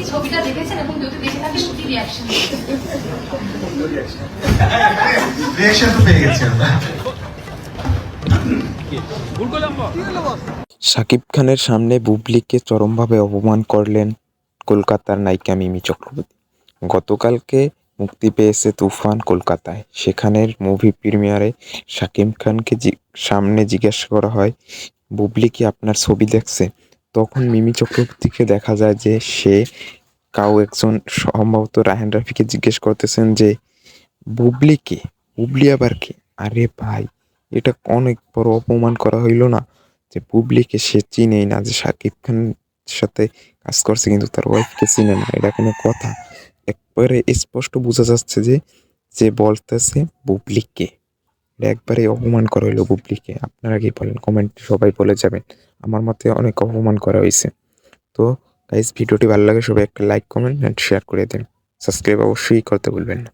কি ছবিটা দেখেছেন এবং যদি দেখে থাকেন কি রিয়াকশন রিয়াকশন তো পেয়ে গেছি আমরা। শাকিব খানের সামনে বুবলিকে চরমভাবে অপমান করলেন কলকাতার নায়িকা মিমি চক্রবর্তী। গতকালকে মুক্তি পেয়েছে তুফান কলকাতায়। সেখানের মুভি প্রিমিয়ারে শাকিব খানকে জি- সামনে জিজ্ঞাসা করা হয় বুবলি কি আপনার ছবি দেখছে? তখন মিমি চক্রবর্তীকে দেখা যায় যে সে কাউ একজন সম্ভবত রাহেন রাফিকে জিজ্ঞেস করতেছেন যে, বুবলি কে? বুবলি আবার কে? আরে ভাই, এটা অনেক বড় অপমান করা হইল না যে বুবলিকে সে চিনেই না, যে শাকিব খানের সাথে কাজ করছে কিন্তু তার ওয়াইফকে চিনে না। এটা কোনো কথা। একবারে স্পষ্ট বোঝা যাচ্ছে যে যে বলতেছে বুবলিকে এটা একবারে অপমান করা হইল বুবলিকে আপনারা কি বলেন? কমেন্ট সবাই বলে যাবেন। আমার মতে অনেক অপমান করা হয়েছে তো গাইজ ভিডিওটি ভালো লাগে সবাই একটা লাইক কমেন্ট অ্যান্ড শেয়ার করে দেন। সাবস্ক্রাইব অবশ্যই করতে ভুলবেন না।